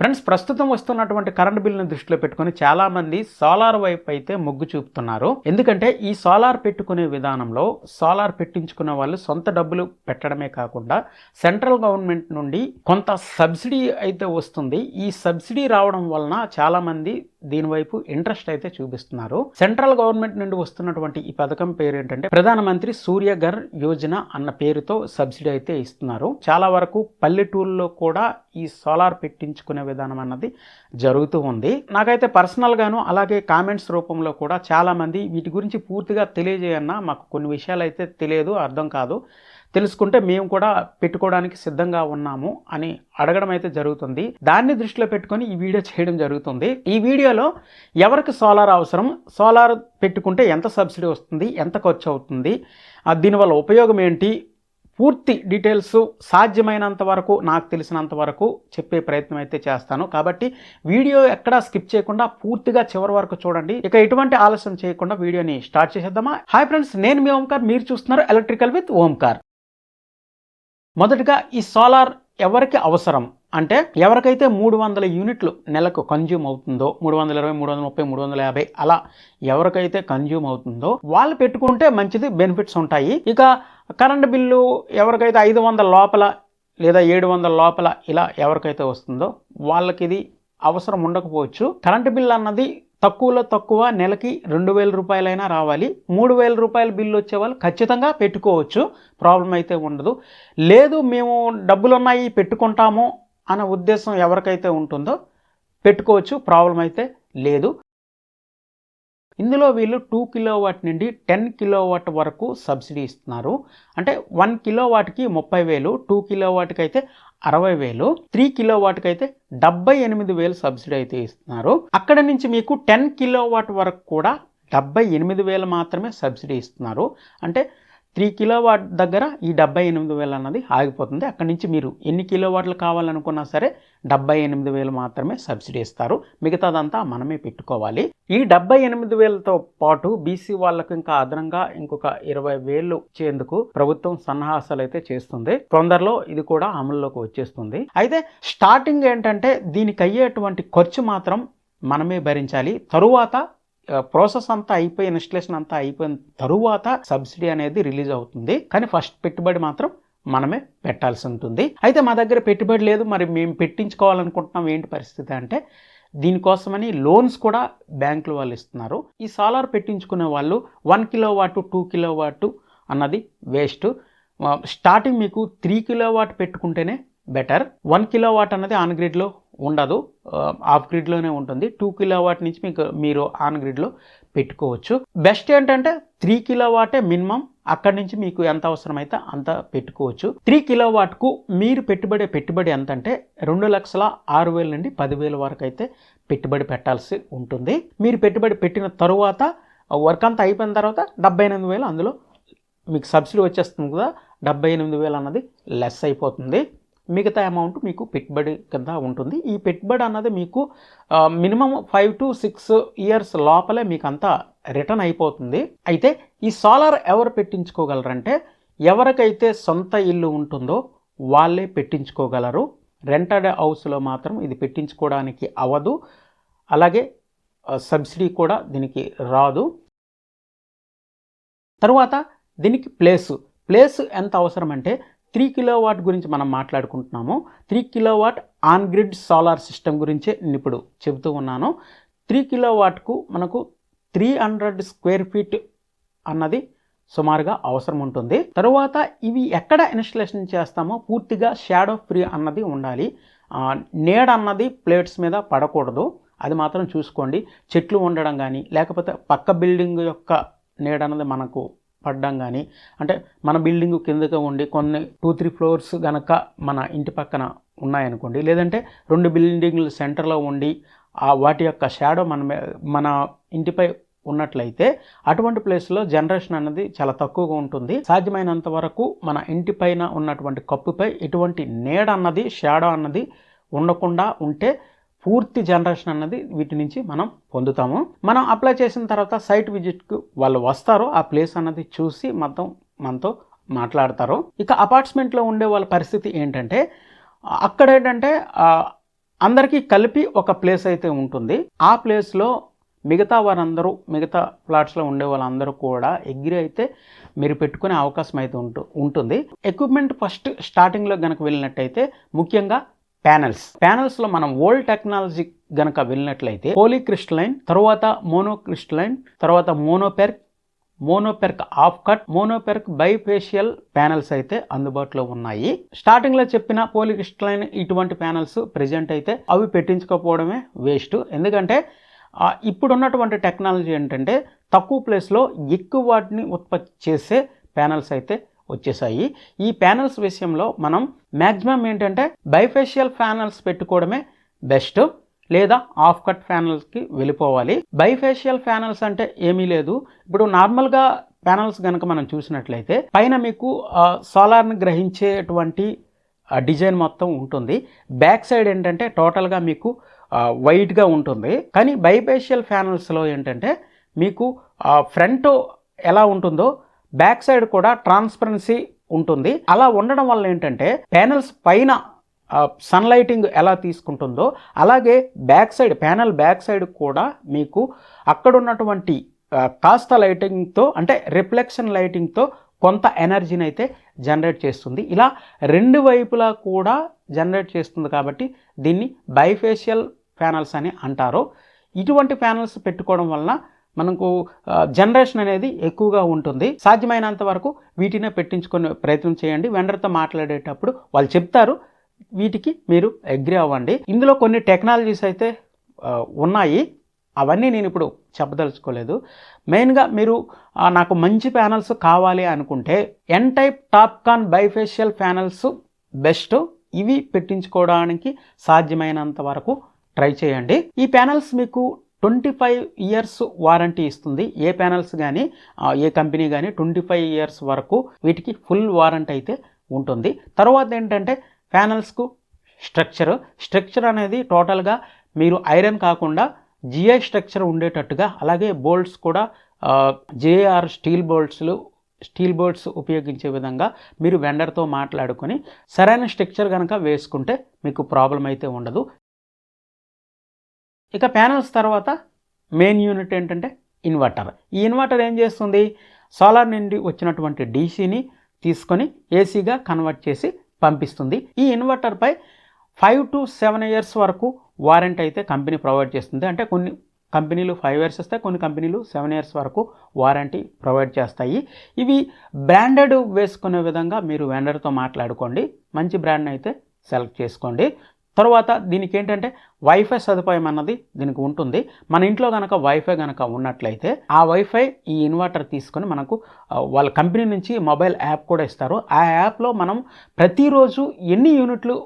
Friends ప్రస్తుతం వస్తున్నటువంటి current బిల్లును దృష్టిలో పెట్టుకుని చాలా మంది సోలార్ వైపు అయితే మొగ్గు చూపుతున్నారు. ఎందుకంటే ఈ సోలార్ పెట్టుకునే విధానంలో సోలార్ పెట్టించుకునే వాళ్ళు సొంత డబ్బులు పెట్టడమే కాకుండా సెంట్రల్ గవర్నమెంట్ నుండి కొంత సబ్సిడీ అయితే వస్తుంది. ఈ సబ్సిడీ రావడం వలన చాలామంది దీనివైపు ఇంట్రెస్ట్ అయితే చూపిస్తున్నారు. సెంట్రల్ గవర్నమెంట్ నుండి వస్తున్నటువంటి ఈ పథకం పేరు ఏంటంటే ప్రధానమంత్రి సూర్యఘర్ యోజన అన్న పేరుతో సబ్సిడీ అయితే ఇస్తున్నారు. చాలా వరకు పల్లెటూరులో కూడా ఈ సోలార్ పెట్టించుకునే విధానం అన్నది జరుగుతూ ఉంది. నాకైతే పర్సనల్గాను అలాగే కామెంట్స్ రూపంలో కూడా చాలామంది వీటి గురించి పూర్తిగా తెలియజేయన్నా మాకు కొన్ని విషయాలు అయితే తెలియదు అర్థం కాదు. తెలుసుకుంటే మేము కూడా పెట్టుకోవడానికి సిద్ధంగా ఉన్నాము అని అడగడం అయితే జరుగుతుంది. దాన్ని దృష్టిలో పెట్టుకొని ఈ వీడియో చేయడం జరుగుతుంది. ఈ వీడియోలో ఎవరికి సోలార్ అవసరం? సోలార్ పెట్టుకుంటే ఎంత సబ్సిడీ వస్తుంది? ఎంత ఖర్చు అవుతుంది? దీనివల్ల ఉపయోగం ఏంటి? పూర్తి డీటెయిల్స్ సాధ్యమైనంత వరకు నాకు తెలిసినంత వరకు చెప్పే ప్రయత్నం అయితే చేస్తాను. కాబట్టి వీడియో ఎక్కడా స్కిప్ చేయకుండా పూర్తిగా చివరి వరకు చూడండి. ఇక ఎటువంటి ఆలస్యం చేయకుండా వీడియోని స్టార్ట్ చేసేద్దామా? హాయ్ ఫ్రెండ్స్ నేను మీ ఓంకార్. మీరు చూస్తున్నారు ఎలక్ట్రికల్ విత్ ఓంకార్. మొదటగా ఈ సోలార్ ఎవరికి అవసరం? అంటే ఎవరికైతే మూడు వందల యూనిట్లు నెలకు కన్జ్యూమ్ అవుతుందో మూడు వందల ఇరవై మూడు వందల ముప్పై మూడు వందల యాభై అలా ఎవరికైతే కన్జ్యూమ్ అవుతుందో వాళ్ళు పెట్టుకుంటే మంచిది బెనిఫిట్స్ ఉంటాయి. ఇక కరెంట్ బిల్లు ఎవరికైతే ఐదు వందల లోపల లేదా ఏడు వందల లోపల ఇలా ఎవరికైతే వస్తుందో వాళ్ళకి ఇది అవసరం ఉండకపోవచ్చు. కరెంటు బిల్ అన్నది తక్కువలో తక్కువ నెలకి రెండు వేల రూపాయలైనా రావాలి. మూడు వేల రూపాయల బిల్లు వచ్చే వాళ్ళు ఖచ్చితంగా పెట్టుకోవచ్చు. ప్రాబ్లం అయితే ఉండదు. లేదు మేము డబ్బులు ఉన్నాయి పెట్టుకుంటాము అనే ఉద్దేశం ఎవరికైతే ఉంటుందో పెట్టుకోవచ్చు. ప్రాబ్లం అయితే లేదు. ఇందులో వీళ్ళు టూ కిలోవాట్ నుండి టెన్ కిలోవాట్ వరకు సబ్సిడీ ఇస్తున్నారు. అంటే వన్ కిలోవాట్కి ముప్పై వేలు టూ కిలోవాట్కి అయితే అరవై వేలు త్రీ కిలోవాట్కి అయితే డెబ్బై ఎనిమిది వేలు సబ్సిడీ అయితే ఇస్తున్నారు. అక్కడ నుంచి మీకు టెన్ కిలోవాట్ వరకు కూడా డెబ్బై ఎనిమిది వేలు మాత్రమే సబ్సిడీ ఇస్తున్నారు. అంటే త్రీ కిలోవాట్ దగ్గర ఈ డెబ్బై ఎనిమిది వేలు అన్నది ఆగిపోతుంది. అక్కడి నుంచి మీరు ఎన్ని కిలో వాట్లు కావాలనుకున్నా సరే డెబ్బై ఎనిమిది వేలు మాత్రమే సబ్సిడీ ఇస్తారు. మిగతాదంతా మనమే పెట్టుకోవాలి. ఈ డెబ్బై ఎనిమిది వేలతో పాటు బీసీ వాళ్ళకు ఇంకా అదనంగా ఇంకొక ఇరవై వేలు ఇచ్చేందుకు ప్రభుత్వం సన్నాహాసాలు అయితే చేస్తుంది. తొందరలో ఇది కూడా అమల్లోకి వచ్చేస్తుంది. అయితే స్టార్టింగ్ ఏంటంటే దీనికి అయ్యేటువంటి ఖర్చు మాత్రం మనమే భరించాలి. తరువాత ప్రాసెస్ అంతా అయిపోయి ఇన్స్టలేషన్ అంతా అయిపోయిన తరువాత సబ్సిడీ అనేది రిలీజ్ అవుతుంది. కానీ ఫస్ట్ పెట్టుబడి మాత్రం మనమే పెట్టాల్సి ఉంటుంది. అయితే మా దగ్గర పెట్టుబడి లేదు. మరి మేము పెట్టించుకోవాలనుకుంటున్నాం ఏంటి పరిస్థితి అంటే దీనికోసమని లోన్స్ కూడా బ్యాంకులు వాళ్ళు ఇస్తున్నారు. ఈ సోలార్ పెట్టించుకునే వాళ్ళు one kilo watt two kilo watt అన్నది వేస్ట్ స్టార్టింగ్ మీకు త్రీ కిలో వాట్ పెట్టుకుంటేనే బెటర్ వన్ కిలో వాట్ అన్నది ఆన్ గ్రిడ్లో ఉండదు. ఆఫ్ గ్రిడ్లోనే ఉంటుంది. టూ కిలో వాట్ నుంచి మీకు మీరు ఆన్ గ్రిడ్లో పెట్టుకోవచ్చు. బెస్ట్ ఏంటంటే త్రీ కిలో వాటే మినిమం అక్కడి నుంచి మీకు ఎంత అవసరమైతే అంత పెట్టుకోవచ్చు. త్రీ కిలో వాట్కు మీరు పెట్టుబడే పెట్టుబడి ఎంత అంటే రెండు లక్షల ఆరు వేల నుండి పదివేల వరకు అయితే పెట్టుబడి పెట్టాల్సి ఉంటుంది. మీరు పెట్టుబడి పెట్టిన తరువాత వర్క్ అంతా అయిపోయిన తర్వాత డెబ్బై ఎనిమిది వేలు అందులో మీకు సబ్సిడీ వచ్చేస్తుంది కదా. డెబ్బై ఎనిమిది వేలు అన్నది లెస్ అయిపోతుంది. మిగతా అమౌంట్ మీకు పెట్టుబడి కింద ఉంటుంది. ఈ పెట్టుబడి అన్నది మీకు minimum five to six years లోపలే మీకు అంతా రిటర్న్ అయిపోతుంది. అయితే ఈ సోలార్ ఎవరు పెట్టించుకోగలరంటే ఎవరికైతే సొంత ఇల్లు ఉంటుందో వాళ్ళే పెట్టించుకోగలరు. రెంటెడ్ హౌస్లో మాత్రం ఇది పెట్టించుకోవడానికి అవ్వదు. అలాగే సబ్సిడీ కూడా దీనికి రాదు. తరువాత దీనికి ప్లేసు ప్లేస్ ఎంత అవసరం అంటే త్రీ కిలో వాట్ గురించి మనం మాట్లాడుకుంటున్నాము. Three kilo watt on grid solar system గురించే నేను ఇప్పుడు చెబుతూ ఉన్నాను. త్రీ కిలో వాట్కు మనకు త్రీ హండ్రెడ్ స్క్వేర్ ఫీట్ అన్నది సుమారుగా అవసరం ఉంటుంది. తరువాత ఇవి ఎక్కడ ఇన్స్టలేషన్ చేస్తామో పూర్తిగా షాడో ఫ్రీ అన్నది ఉండాలి. నీడ అన్నది ప్లేట్స్ మీద పడకూడదు. అది మాత్రం చూసుకోండి. చెట్లు ఉండడం కానీ లేకపోతే పక్క బిల్డింగ్ యొక్క నీడ అన్నది మనకు పడ్డం కానీ అంటే మన బిల్డింగ్ కిందగా ఉండి కొన్ని టూ త్రీ ఫ్లోర్స్ గనక మన ఇంటి పక్కన ఉన్నాయనుకోండి లేదంటే రెండు బిల్డింగ్లు సెంటర్లో ఉండి ఆ వాటి యొక్క షాడో మన మన ఇంటిపై ఉన్నట్లయితే అటువంటి ప్లేస్లో జనరేషన్ అనేది చాలా తక్కువగా ఉంటుంది. సాధ్యమైనంత వరకు మన ఇంటి పైన ఉన్నటువంటి కప్పుపై ఎటువంటి నీడ అన్నది షాడో అన్నది ఉండకుండా ఉంటే పూర్తి జనరేషన్ అన్నది వీటి నుంచి మనం పొందుతాము. మనం అప్లై చేసిన తర్వాత సైట్ విజిట్కు వాళ్ళు వస్తారు ఆ ప్లేస్ అన్నది చూసి మొత్తం మనతో మాట్లాడతారు. ఇక అపార్ట్మెంట్లో ఉండే వాళ్ళ పరిస్థితి ఏంటంటే అక్కడ ఏంటంటే అందరికీ కలిపి ఒక ప్లేస్ అయితే ఉంటుంది. ఆ ప్లేస్లో మిగతా వారందరూ మిగతా ప్లాట్స్లో ఉండే వాళ్ళందరూ కూడా ఎగ్రి అయితే మీరు పెట్టుకునే అవకాశం అయితే ఉంటు ఉంటుంది. ఎక్విప్మెంట్ ఫస్ట్ స్టార్టింగ్లో కనుక వెళ్ళినట్టయితే ముఖ్యంగా ప్యానెల్స్ ప్యానెల్స్లో మనం ఓల్డ్ టెక్నాలజీ గనక వెళ్ళినట్లయితే పోలీక్రిస్టలైన్ తర్వాత మోనోక్రిస్టలైన్ తర్వాత mono perc mono perc half cut mono perc bifacial panels అయితే అందుబాటులో ఉన్నాయి. స్టార్టింగ్లో చెప్పిన పోలిక్రిస్టలైన్ ఇటువంటి ప్యానెల్స్ ప్రెజెంట్ అయితే అవి పెట్టించుకోకపోవడమే వేస్ట్ ఎందుకంటే ఇప్పుడున్నటువంటి టెక్నాలజీ ఏంటంటే తక్కువ ప్లేస్లో ఎక్కువ వాటిని ఉత్పత్తి చేసే ప్యానెల్స్ అయితే వచ్చేసాయి. ఈ ప్యానెల్స్ విషయంలో మనం మ్యాక్సిమం ఏంటంటే బైఫేషియల్ ప్యానెల్స్ పెట్టుకోవడమే బెస్ట్ లేదా ఆఫ్ కట్ ప్యానల్స్కి వెళ్ళిపోవాలి. బైఫేషియల్ ప్యానల్స్ అంటే ఏమీ లేదు. ఇప్పుడు నార్మల్గా ప్యానల్స్ కనుక మనం చూసినట్లయితే పైన మీకు సోలార్ని గ్రహించేటువంటి డిజైన్ మొత్తం ఉంటుంది. బ్యాక్ సైడ్ ఏంటంటే టోటల్గా మీకు వైట్గా ఉంటుంది. కానీ బైఫేషియల్ ప్యానల్స్లో ఏంటంటే మీకు ఫ్రంట్ ఎలా ఉంటుందో బ్యాక్ సైడ్ కూడా ట్రాన్స్పరెన్సీ ఉంటుంది. అలా ఉండడం వల్ల ఏంటంటే ప్యానల్స్ పైన సన్ లైటింగ్ ఎలా తీసుకుంటుందో అలాగే back side panel back side కూడా మీకు అక్కడ ఉన్నటువంటి కాస్త లైటింగ్తో అంటే రిఫ్లెక్షన్ లైటింగ్తో కొంత ఎనర్జీని అయితే జనరేట్ చేస్తుంది. ఇలా రెండు వైపులా కూడా జనరేట్ చేస్తుంది కాబట్టి దీన్ని బైఫేషియల్ ప్యానల్స్ అని అంటారు. ఇటువంటి ప్యానల్స్ పెట్టుకోవడం వలన మనకు జనరేషన్ అనేది ఎక్కువగా ఉంటుంది. సాధ్యమైనంత వరకు వీటినే పెట్టించుకునే ప్రయత్నం చేయండి. వెండర్తో మాట్లాడేటప్పుడు వాళ్ళు చెప్తారు వీటికి మీరు అగ్రి అవ్వండి. ఇందులో కొన్ని టెక్నాలజీస్ అయితే ఉన్నాయి. అవన్నీ నేను ఇప్పుడు చెప్పదలుచుకోలేదు. మెయిన్గా మీరు నాకు మంచి ప్యానల్స్ కావాలి అనుకుంటే N type TOPCon bifacial panels best ఇవి పెట్టించుకోవడానికి సాధ్యమైనంత వరకు ట్రై చేయండి. ఈ ప్యానల్స్ మీకు ట్వంటీ ఫైవ్ ఇయర్స్ వారంటీ ఇస్తుంది. ఏ ప్యానల్స్ కానీ ఏ కంపెనీ కానీ ట్వంటీ ఫైవ్ ఇయర్స్ వరకు వీటికి ఫుల్ వారంటీ అయితే ఉంటుంది. తర్వాత ఏంటంటే ప్యానల్స్కు స్ట్రక్చర్. స్ట్రక్చర్ అనేది టోటల్గా మీరు ఐరన్ కాకుండా జిఐ స్ట్రక్చర్ ఉండేటట్టుగా అలాగే బోల్ట్స్ కూడా జేఆర్ స్టీల్ బోల్ట్స్లు స్టీల్ బోల్ట్స్ ఉపయోగించే విధంగా మీరు వెండర్తో మాట్లాడుకొని సరైన స్ట్రక్చర్ కనుక వేసుకుంటే మీకు ప్రాబ్లం అయితే ఉండదు. ఇక ప్యానల్స్ తర్వాత మెయిన్ యూనిట్ ఏంటంటే ఇన్వర్టర్. ఈ ఇన్వర్టర్ ఏం చేస్తుంది? సోలార్ నుండి వచ్చినటువంటి డీసీని తీసుకొని ఏసీగా కన్వర్ట్ చేసి పంపిస్తుంది. ఈ ఇన్వర్టర్పై ఫైవ్ టు సెవెన్ ఇయర్స్ వరకు వారంటీ అయితే కంపెనీ ప్రొవైడ్ చేస్తుంది. అంటే కొన్ని కంపెనీలు ఫైవ్ ఇయర్స్ ఇస్తాయి కొన్ని కంపెనీలు సెవెన్ ఇయర్స్ వరకు వారంటీ ప్రొవైడ్ చేస్తాయి. ఇవి బ్రాండెడ్ వేసుకునే విధంగా మీరు వెండర్తో మాట్లాడుకోండి. మంచి బ్రాండ్ అయితే సెలెక్ట్ చేసుకోండి. తర్వాత దీనికి ఏంటంటే వైఫై సదుపాయం అన్నది దీనికి ఉంటుంది. మన ఇంట్లో కనుక వైఫై కనుక ఉన్నట్లయితే ఆ వైఫై ఈ ఇన్వర్టర్ తీసుకొని మనకు వాళ్ళ కంపెనీ నుంచి మొబైల్ యాప్ కూడా ఇస్తారు. ఆ యాప్లో మనం ప్రతిరోజు ఎన్ని యూనిట్లు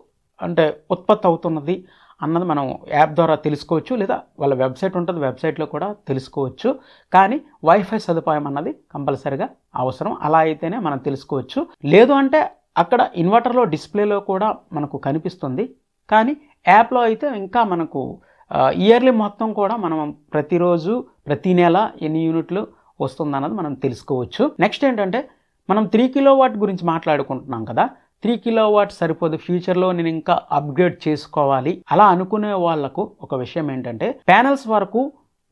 అంటే ఉత్పత్తి అవుతున్నది అన్నది మనం యాప్ ద్వారా తెలుసుకోవచ్చు లేదా వాళ్ళ వెబ్సైట్ ఉంటుంది వెబ్సైట్లో కూడా తెలుసుకోవచ్చు. కానీ వైఫై సదుపాయం అన్నది కంపల్సరిగా అవసరం. అలా అయితేనే మనం తెలుసుకోవచ్చు. లేదు అంటే అక్కడ ఇన్వర్టర్లో డిస్ప్లేలో కూడా మనకు కనిపిస్తుంది. కానీ యాప్లో అయితే ఇంకా మనకు ఇయర్లీ మొత్తం కూడా మనం ప్రతిరోజు ప్రతి నెల ఎన్ని యూనిట్లు వస్తుందన్నది మనం తెలుసుకోవచ్చు. నెక్స్ట్ ఏంటంటే మనం త్రీ కిలో వాట్ గురించి మాట్లాడుకుంటున్నాం కదా త్రీ కిలో వాట్ సరిపోదు ఫ్యూచర్లో నేను ఇంకా అప్గ్రేడ్ చేసుకోవాలి. అలా అనుకునే వాళ్ళకు ఒక విషయం ఏంటంటే ప్యానల్స్ వరకు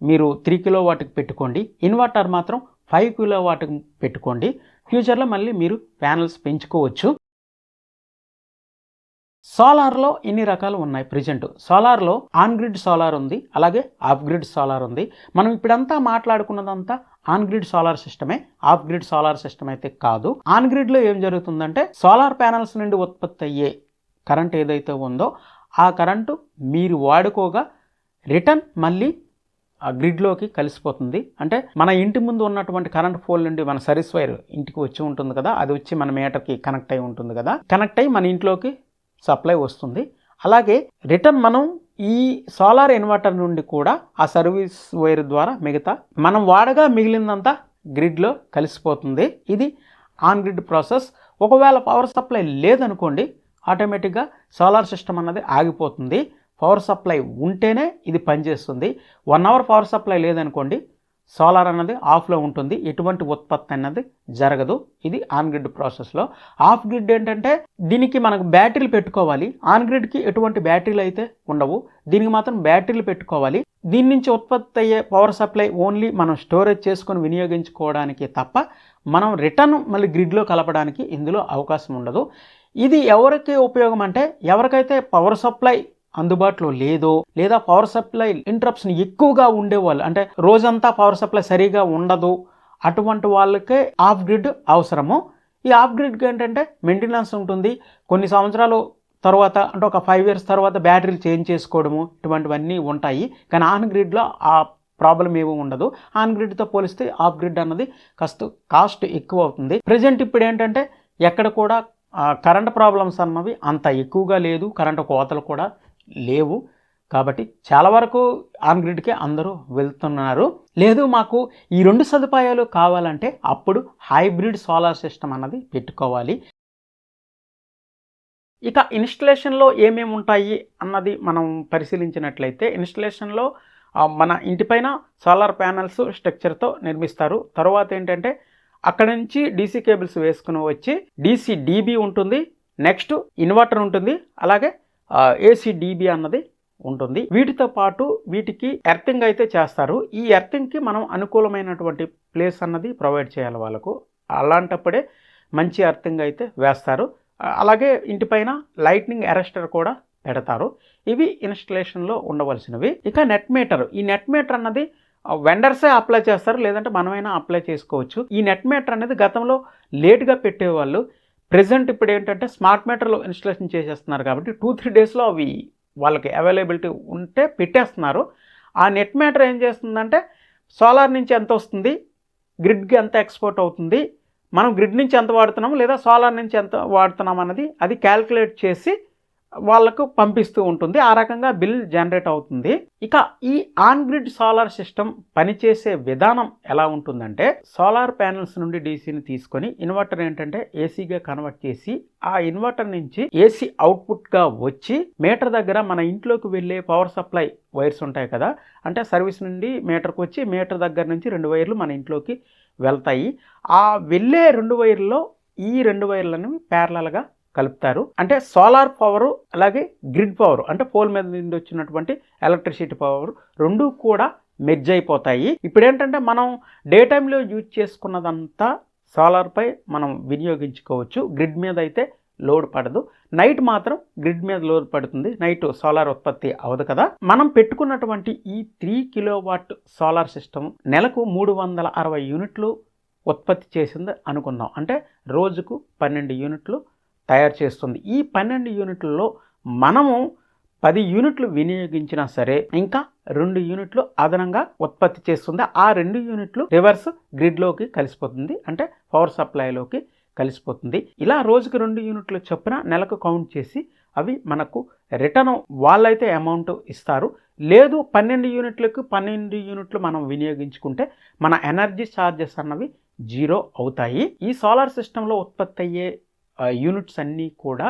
మీరు త్రీ కిలో వాట్కి పెట్టుకోండి ఇన్వర్టర్ మాత్రం ఫైవ్ కిలో వాట్కి పెట్టుకోండి ఫ్యూచర్లో మళ్ళీ మీరు ప్యానల్స్ పెంచుకోవచ్చు. సోలార్లో ఎన్ని రకాలు ఉన్నాయి ప్రజెంట్? సోలార్లో ఆన్ గ్రిడ్ సోలార్ ఉంది అలాగే ఆఫ్ గ్రిడ్ సోలార్ ఉంది. మనం ఇప్పుడంతా మాట్లాడుకున్నదంతా ఆన్ గ్రిడ్ సోలార్ సిస్టమే ఆఫ్ గ్రిడ్ సోలార్ సిస్టమ్ అయితే కాదు. ఆన్ గ్రిడ్లో ఏం జరుగుతుందంటే సోలార్ ప్యానల్స్ నుండి ఉత్పత్తి అయ్యే కరెంట్ ఏదైతే ఉందో ఆ కరెంటు మీరు వాడుకోగా రిటర్న్ మళ్ళీ ఆ గ్రిడ్లోకి కలిసిపోతుంది. అంటే మన ఇంటి ముందు ఉన్నటువంటి కరెంట్ పోల్ నుండి మన సర్వీస్ వైర్ ఇంటికి వచ్చి ఉంటుంది కదా అది వచ్చి మన మీటర్కి కనెక్ట్ అయి ఉంటుంది కదా. కనెక్ట్ అయ్యి మన ఇంట్లోకి సప్లై వస్తుంది. అలాగే రిటర్న్ మనం ఈ సోలార్ ఇన్వర్టర్ నుండి కూడా ఆ సర్వీస్ వైర్ ద్వారా మిగతా మనం వాడగా మిగిలిందంతా గ్రిడ్లో కలిసిపోతుంది. ఇది ఆన్ గ్రిడ్ ప్రాసెస్. ఒకవేళ పవర్ సప్లై లేదనుకోండి ఆటోమేటిక్గా సోలార్ సిస్టమ్ అన్నది ఆగిపోతుంది. పవర్ సప్లై ఉంటేనే ఇది పనిచేస్తుంది. వన్ అవర్ పవర్ సప్లై లేదనుకోండి సోలార్ అన్నది ఆఫ్లో ఉంటుంది. ఎటువంటి ఉత్పత్తి అన్నది జరగదు. ఇది ఆన్ గ్రిడ్ ప్రాసెస్లో ఆఫ్ గ్రిడ్ ఏంటంటే దీనికి మనకు బ్యాటరీలు పెట్టుకోవాలి. ఆన్ గ్రిడ్కి ఎటువంటి బ్యాటరీలు అయితే ఉండవు. దీనికి మాత్రం బ్యాటరీలు పెట్టుకోవాలి. దీని నుంచి ఉత్పత్తి అయ్యే పవర్ సప్లై ఓన్లీ మనం స్టోరేజ్ చేసుకొని వినియోగించుకోవడానికి తప్ప మనం రిటర్న్ మళ్ళీ గ్రిడ్లో కలపడానికి ఇందులో అవకాశం ఉండదు. ఇది ఎవరికి ఉపయోగం అంటే ఎవరికైతే పవర్ సప్లై అందుబాటులో లేదో లేదా పవర్ సప్లై ఇంటరప్షన్ ఎక్కువగా ఉండేవాళ్ళు అంటే రోజంతా పవర్ సప్లై సరిగా ఉండదు అటువంటి వాళ్ళకే ఆఫ్ గ్రిడ్ అవసరము. ఈ ఆఫ్ గ్రిడ్కి ఏంటంటే మెయింటెనెన్స్ ఉంటుంది. కొన్ని సంవత్సరాలు తర్వాత అంటే ఒక ఫైవ్ ఇయర్స్ తర్వాత బ్యాటరీలు చేంజ్ చేసుకోవడము ఇటువంటివన్నీ ఉంటాయి. కానీ ఆన్ గ్రిడ్లో ఆ ప్రాబ్లం ఏమీ ఉండదు. ఆన్ గ్రిడ్తో పోలిస్తే ఆఫ్ గ్రిడ్ అన్నది కాస్త కాస్ట్ ఎక్కువ అవుతుంది. ప్రజెంట్ ఇప్పుడు ఏంటంటే ఎక్కడ కూడా కరెంట్ ప్రాబ్లమ్స్ అన్నవి అంత ఎక్కువగా లేదు. కరెంటు కోతలు కూడా లేవు. కాబట్టి చాలా వరకు ఆన్ గ్రిడ్కే అందరూ వెళ్తున్నారు. లేదు మాకు ఈ రెండు సదుపాయాలు కావాలంటే అప్పుడు హైబ్రిడ్ సోలార్ సిస్టమ్ అన్నది పెట్టుకోవాలి. ఇక ఇన్స్టలేషన్లో ఏమేమి ఉంటాయి అన్నది మనం పరిశీలించినట్లయితే ఇన్స్టలేషన్లో మన ఇంటిపైన సోలార్ ప్యానల్స్ స్ట్రక్చర్తో నిర్మిస్తారు. తర్వాత ఏంటంటే అక్కడ నుంచి డీసీ కేబుల్స్ వేసుకుని వచ్చి డీసీ డీబీ ఉంటుంది నెక్స్ట్ ఇన్వర్టర్ ఉంటుంది అలాగే ఏసీడిబి అన్నది ఉంటుంది. వీటితో పాటు వీటికి ఎర్తింగ్ అయితే చేస్తారు. ఈ ఎర్తింగ్కి మనం అనుకూలమైనటువంటి ప్లేస్ అన్నది ప్రొవైడ్ చేయాలి వాళ్ళకు. అలాంటప్పుడే మంచి ఎర్తింగ్ అయితే వేస్తారు. అలాగే ఇంటిపైన లైట్నింగ్ అరెస్టర్ కూడా పెడతారు. ఇవి ఇన్స్టలేషన్లో ఉండవలసినవి. ఇక నెట్ మీటర్ ఈ నెట్ మీటర్ అన్నది వెండర్సే అప్లై చేస్తారు. లేదంటే మనమైనా అప్లై చేసుకోవచ్చు. ఈ నెట్ మీటర్ అనేది గతంలో లేట్గా పెట్టేవాళ్ళు. ప్రజెంట్ ఇప్పుడు ఏంటంటే స్మార్ట్ మీటర్లు ఇన్స్టలేషన్ చేసేస్తున్నారు కాబట్టి టూ త్రీ డేస్లో అవి వాళ్ళకి అవైలబిలిటీ ఉంటే పెట్టేస్తున్నారు. ఆ నెట్ మీటర్ ఏం చేస్తుందంటే సోలార్ నుంచి ఎంత వస్తుంది? గ్రిడ్కి ఎంత ఎక్స్పోర్ట్ అవుతుంది? మనం గ్రిడ్ నుంచి ఎంత వాడుతున్నాము లేదా సోలార్ నుంచి ఎంత వాడుతున్నాం అన్నది అది క్యాల్కులేట్ చేసి వాళ్ళకు పంపిస్తూ ఉంటుంది. ఆ రకంగా బిల్ జనరేట్ అవుతుంది. ఇక ఈ ఆన్ గ్రిడ్ సోలార్ సిస్టమ్ పనిచేసే విధానం ఎలా ఉంటుందంటే సోలార్ ప్యానల్స్ నుండి డీసీని తీసుకొని ఇన్వర్టర్ ఏంటంటే ఏసీగా కన్వర్ట్ చేసి ఆ ఇన్వర్టర్ నుంచి ఏసీ అవుట్పుట్గా వచ్చి మీటర్ దగ్గర మన ఇంట్లోకి వెళ్ళే పవర్ సప్లై వైర్స్ ఉంటాయి కదా అంటే సర్వీస్ నుండి మీటర్కి వచ్చి మీటర్ దగ్గర నుంచి రెండు వైర్లు మన ఇంట్లోకి వెళ్తాయి. ఆ వెళ్ళే రెండు వైర్లలో ఈ రెండు వైర్లను ప్యారలల్గా కలుపుతారు. అంటే సోలార్ పవర్ అలాగే గ్రిడ్ పవర్ అంటే పోల్ మీద నుండి వచ్చినటువంటి ఎలక్ట్రిసిటీ పవర్ రెండు కూడా మెర్జ్ అయిపోతాయి. ఇప్పుడు ఏంటంటే మనం డే టైంలో యూజ్ చేసుకున్నదంతా సోలార్పై మనం వినియోగించుకోవచ్చు. గ్రిడ్ మీద అయితే లోడ్ పడదు. నైట్ మాత్రం గ్రిడ్ మీద లోడ్ పడుతుంది. నైట్ సోలార్ ఉత్పత్తి అవదు కదా. మనం పెట్టుకున్నటువంటి ఈ త్రీ కిలోవాట్ సోలార్ సిస్టమ్ నెలకు మూడు వందల అరవై యూనిట్లు ఉత్పత్తి చేసింది అనుకుందాం. అంటే రోజుకు పన్నెండు యూనిట్లు తయారు చేస్తుంది. ఈ పన్నెండు యూనిట్లలో మనము పది యూనిట్లు వినియోగించినా సరే ఇంకా రెండు యూనిట్లు అదనంగా ఉత్పత్తి చేస్తుంది. ఆ రెండు యూనిట్లు రివర్స్ గ్రిడ్లోకి కలిసిపోతుంది. అంటే పవర్ సప్లైలోకి కలిసిపోతుంది. ఇలా రోజుకి రెండు యూనిట్లు చొప్పున నెలకు కౌంట్ చేసి అవి మనకు రిటర్న్ వాళ్ళైతే అమౌంట్ ఇస్తారు. లేదు పన్నెండు యూనిట్లకు పన్నెండు యూనిట్లు మనం వినియోగించుకుంటే మన ఎనర్జీ ఛార్జెస్ అన్నవి జీరో అవుతాయి. ఈ సోలార్ సిస్టంలో ఉత్పత్తి అయ్యే యూనిట్స్ అన్నీ కూడా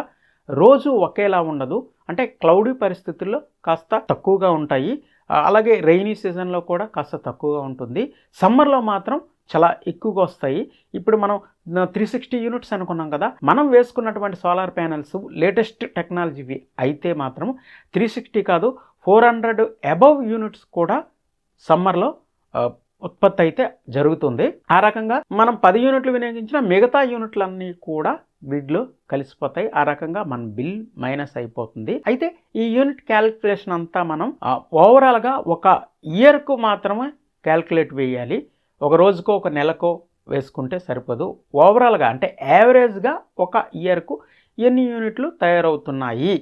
రోజు ఒకేలా ఉండదు. అంటే క్లౌడీ పరిస్థితుల్లో కాస్త తక్కువగా ఉంటాయి. అలాగే రెయినీ సీజన్లో కూడా కాస్త తక్కువగా ఉంటుంది. సమ్మర్లో మాత్రం చాలా ఎక్కువగా వస్తాయి. ఇప్పుడు మనం త్రీ సిక్స్టీ యూనిట్స్ అనుకున్నాం కదా మనం వేసుకున్నటువంటి సోలార్ ప్యానల్స్ లేటెస్ట్ టెక్నాలజీవి అయితే మాత్రం త్రీ సిక్స్టీ కాదు ఫోర్ హండ్రెడ్ అబవ్ యూనిట్స్ కూడా సమ్మర్లో ఉత్పత్తి అయితే జరుగుతుంది. ఆ రకంగా మనం పది యూనిట్లు వినియోగించిన మిగతా యూనిట్లన్నీ కూడా గ్రిడ్లో కలిసిపోతాయి. ఆ రకంగా మన బిల్ మైనస్ అయిపోతుంది. అయితే ఈ యూనిట్ క్యాలిక్యులేషన్ అంతా మనం ఓవరాల్గా ఒక ఇయర్కు మాత్రమే క్యాల్కులేట్ వేయాలి. ఒక రోజుకో ఒక నెలకో వేసుకుంటే సరిపోదు. ఓవరాల్గా అంటే యావరేజ్గా ఒక ఇయర్కు ఎన్ని యూనిట్లు తయారవుతున్నాయి?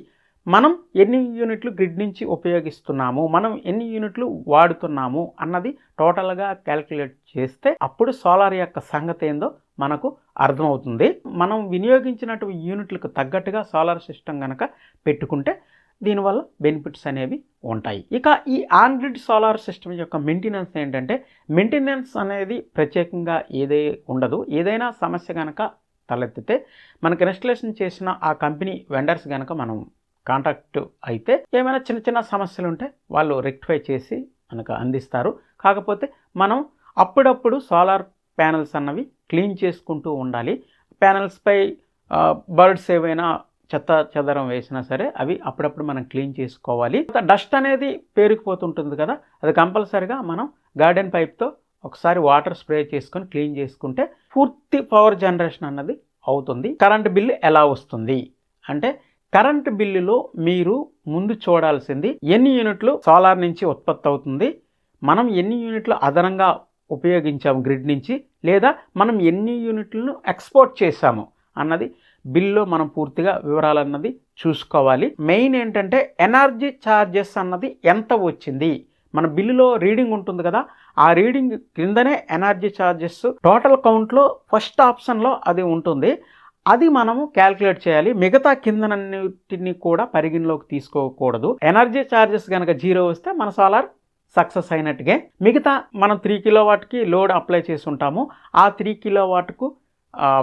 మనం ఎన్ని యూనిట్లు గ్రిడ్ నుంచి ఉపయోగిస్తున్నాము? మనం ఎన్ని యూనిట్లు వాడుతున్నాము? అన్నది టోటల్గా క్యాల్కులేట్ చేస్తే అప్పుడు సోలార్ యొక్క సంగతి ఏందో మనకు అర్థమవుతుంది. మనం వినియోగించినటు యూనిట్లకు తగ్గట్టుగా సోలార్ సిస్టమ్ కనుక పెట్టుకుంటే దీనివల్ల బెనిఫిట్స్ అనేవి ఉంటాయి. ఇక ఈ ఆన్గ్రిడ్ సోలార్ సిస్టమ్ యొక్క మెయింటెనెన్స్ ఏంటంటే మెయింటెనెన్స్ అనేది ప్రత్యేకంగా ఏదే ఉండదు. ఏదైనా సమస్య కనుక తలెత్తితే మనకి ఇన్స్టలేషన్ చేసిన ఆ కంపెనీ వెండర్స్ కనుక మనం కాంటాక్ట్ అయితే ఏమైనా చిన్న చిన్న సమస్యలు ఉంటే వాళ్ళు రెక్టిఫై చేసి మనకు అందిస్తారు. కాకపోతే మనం అప్పుడప్పుడు సోలార్ ప్యానల్స్ అన్నవి క్లీన్ చేసుకుంటూ ఉండాలి. ప్యానల్స్పై బర్డ్స్ ఏవైనా చెత్త చెదరం వేసినా సరే అవి అప్పుడప్పుడు మనం క్లీన్ చేసుకోవాలి. డస్ట్ అనేది పేరుకుపోతుంటుంది కదా అది కంపల్సరిగా మనం గార్డెన్ పైప్తో ఒకసారి వాటర్ స్ప్రే చేసుకొని క్లీన్ చేసుకుంటే పూర్తి పవర్ జనరేషన్ అన్నది అవుతుంది. కరెంట్ బిల్లు ఎలా వస్తుంది? అంటే కరెంట్ బిల్లులో మీరు ముందు చూడాల్సింది ఎన్ని యూనిట్లు సోలార్ నుంచి ఉత్పత్తి అవుతుంది? మనం ఎన్ని యూనిట్లు అదనంగా ఉపయోగించాము గ్రిడ్ నుంచి లేదా మనం ఎన్ని యూనిట్లను ఎక్స్పోర్ట్ చేశాము అన్నది బిల్లో మనం పూర్తిగా వివరాలన్నది చూసుకోవాలి. మెయిన్ ఏంటంటే ఎనర్జీ ఛార్జెస్ అన్నది ఎంత వచ్చింది? మన బిల్లులో రీడింగ్ ఉంటుంది కదా ఆ రీడింగ్ క్రిందనే ఎనర్జీ ఛార్జెస్ టోటల్ కౌంట్లో ఫస్ట్ ఆప్షన్లో అది ఉంటుంది. అది మనము క్యాల్కులేట్ చేయాలి. మిగతా కిందనన్నిటిని కూడా పరిగణలోకి తీసుకోకూడదు. ఎనర్జీ ఛార్జెస్ కనుక జీరో వస్తే మన సోలార్ సక్సెస్ అయినట్టుగా. మిగతా మనం త్రీ కిలో వాట్కి లోడ్ అప్లై చేసి ఉంటాము ఆ త్రీ కిలో వాట్కు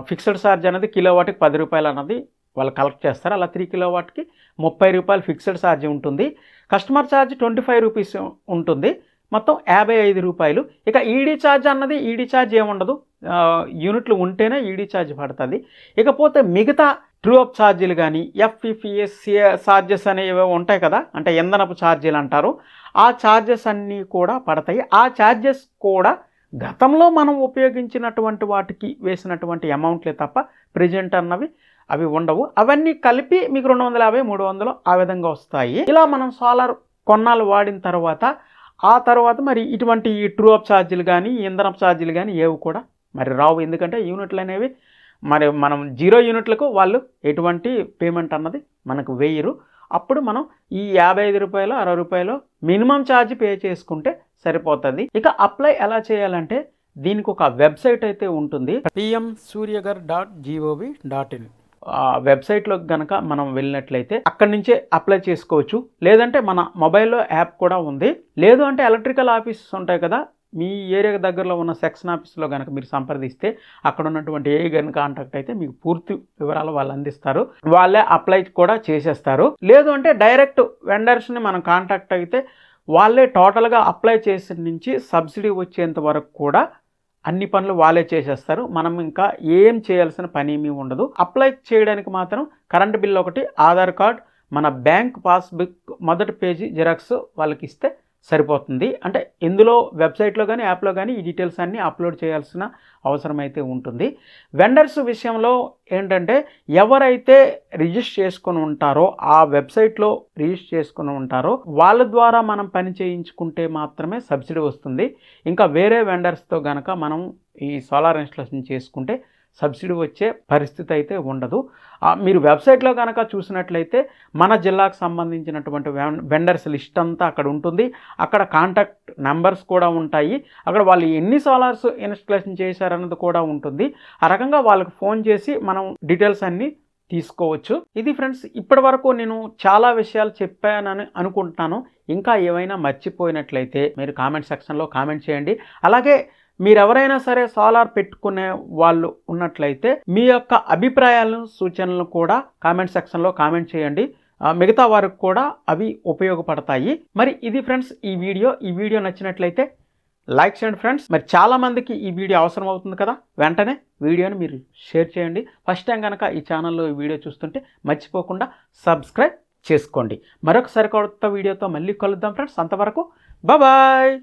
ఫిక్స్డ్ ఛార్జ్ అనేది కిలో వాట్కి పది రూపాయలు అన్నది వాళ్ళు కలెక్ట్ చేస్తారు. అలా త్రీ కిలో వాట్కి ముప్పై రూపాయలు ఫిక్స్డ్ ఛార్జ్ ఉంటుంది. Customer charge twenty five rupees ఉంటుంది. మొత్తం యాభై ఐదు రూపాయలు. ఇక ఈడీ ఛార్జ్ అన్నది ఈడీ ఛార్జ్ ఏముండదు. యూనిట్లు ఉంటేనే ఈడీ ఛార్జ్ పడుతుంది. ఇకపోతే మిగతా ట్రూ అప్ ఛార్జీలు కానీ ఎఫ్ఈపిఎస్ ఛార్జెస్ అనేవి ఉంటాయి కదా అంటే ఇంధనపు ఛార్జీలు అంటారు. ఆ ఛార్జెస్ అన్నీ కూడా పడతాయి. ఆ ఛార్జెస్ కూడా గతంలో మనం ఉపయోగించినటువంటి వాటికి వేసినటువంటి అమౌంట్లే తప్ప ప్రజెంట్ అన్నవి అవి ఉండవు. అవన్నీ కలిపి మీకు రెండు వందల యాభై మూడు వందలు ఆ విధంగా వస్తాయి. ఇలా మనం సోలార్ కొన్నాళ్ళు వాడిన తర్వాత ఆ తర్వాత మరి ఇటువంటి ఈ ట్రూ అప్ ఛార్జీలు కానీ ఇంధనపు ఛార్జీలు కానీ ఏవి కూడా మరి రావు. ఎందుకంటే యూనిట్లు అనేవి మరి మనం జీరో యూనిట్లకు వాళ్ళు ఎటువంటి పేమెంట్ అన్నది మనకు వేయరు. అప్పుడు మనం ఈ యాభై ఐదు రూపాయలు అరవై రూపాయలు మినిమం ఛార్జ్ పే చేసుకుంటే సరిపోతుంది. ఇక అప్లై ఎలా చేయాలంటే దీనికి ఒక వెబ్సైట్ అయితే ఉంటుంది. PM Suryaghar dot GOV dot in ఆ వెబ్సైట్లో కనుక మనం వెళ్ళినట్లయితే అక్కడి నుంచే అప్లై చేసుకోవచ్చు. లేదంటే మన మొబైల్లో యాప్ కూడా ఉంది. లేదు అంటే ఎలక్ట్రికల్ ఆఫీసెస్ ఉంటాయి కదా మీ ఏరియా దగ్గరలో ఉన్న సెక్షన్ ఆఫీస్లో కనుక మీరు సంప్రదిస్తే అక్కడ ఉన్నటువంటి ఏ గన్ కాంటాక్ట్ అయితే మీకు పూర్తి వివరాలు వాళ్ళు అందిస్తారు. వాళ్ళే అప్లై కూడా చేసేస్తారు. లేదు అంటే డైరెక్ట్ వెండర్స్ని మనం కాంటాక్ట్ అయితే వాళ్ళే టోటల్గా అప్లై చేసిన నుంచి సబ్సిడీ వచ్చేంత వరకు కూడా అన్ని పనులు వాళ్ళే చేసేస్తారు. మనం ఇంకా ఏం చేయాల్సిన పని ఏమీ ఉండదు. అప్లై చేయడానికి మాత్రం కరెంట్ బిల్ ఒకటి ఆధార్ కార్డ్ మన బ్యాంక్ పాస్బుక్ మొదటి పేజీ జిరాక్స్ వాళ్ళకి ఇస్తే సరిపోతుంది. అంటే ఇందులో వెబ్సైట్లో కానీ యాప్లో కానీ ఈ డీటెయిల్స్ అన్నీ అప్లోడ్ చేయాల్సిన అవసరం అయితే ఉంటుంది. వెండర్స్ విషయంలో ఏంటంటే ఎవరైతే రిజిస్టర్ చేసుకొని ఉంటారో ఆ వెబ్సైట్లో రిజిస్టర్ చేసుకుని ఉంటారో వాళ్ళ ద్వారా మనం పని చేయించుకుంటే మాత్రమే సబ్సిడీ వస్తుంది. ఇంకా వేరే వెండర్స్తో కనుక మనం ఈ సోలార్ ఇన్స్టాలేషన్ చేసుకుంటే సబ్సిడీ వచ్చే పరిస్థితి అయితే ఉండదు మీరు వెబ్సైట్లో కనుక చూసినట్లయితే మన జిల్లాకు సంబంధించినటువంటి వెండర్స్ లిస్ట్ అంతా అక్కడ ఉంటుంది. అక్కడ కాంటాక్ట్ నెంబర్స్ కూడా ఉంటాయి. అక్కడ వాళ్ళు ఎన్ని సోలార్స్ ఇన్స్టలేషన్ చేశారన్నది కూడా ఉంటుంది. ఆ రకంగా వాళ్ళకి ఫోన్ చేసి మనం డీటెయిల్స్ అన్నీ తీసుకోవచ్చు. ఇది ఫ్రెండ్స్ ఇప్పటి వరకు నేను చాలా విషయాలు చెప్పానని అనుకుంటున్నాను. ఇంకా ఏమైనా మర్చిపోయినట్లయితే మీరు కామెంట్ సెక్షన్లో కామెంట్ చేయండి. అలాగే మీరెవరైనా సరే సోలార్ పెట్టుకునే వాళ్ళు ఉన్నట్లయితే మీ యొక్క అభిప్రాయాలను సూచనలను కూడా కామెంట్ సెక్షన్లో కామెంట్ చేయండి. మిగతా వారికి కూడా అవి ఉపయోగపడతాయి. మరి ఇది ఫ్రెండ్స్ ఈ వీడియో. ఈ వీడియో నచ్చినట్లయితే లైక్ చేయండి ఫ్రెండ్స్. మరి చాలామందికి ఈ వీడియో అవసరం అవుతుంది కదా? వెంటనే వీడియోని మీరు షేర్ చేయండి. ఫస్ట్ టైం కనుక ఈ ఛానల్లో ఈ వీడియో చూస్తుంటే మర్చిపోకుండా సబ్స్క్రైబ్ చేసుకోండి. మరొక సరికొత్త వీడియోతో మళ్ళీ కలుద్దాం ఫ్రెండ్స్. అంతవరకు బాయ్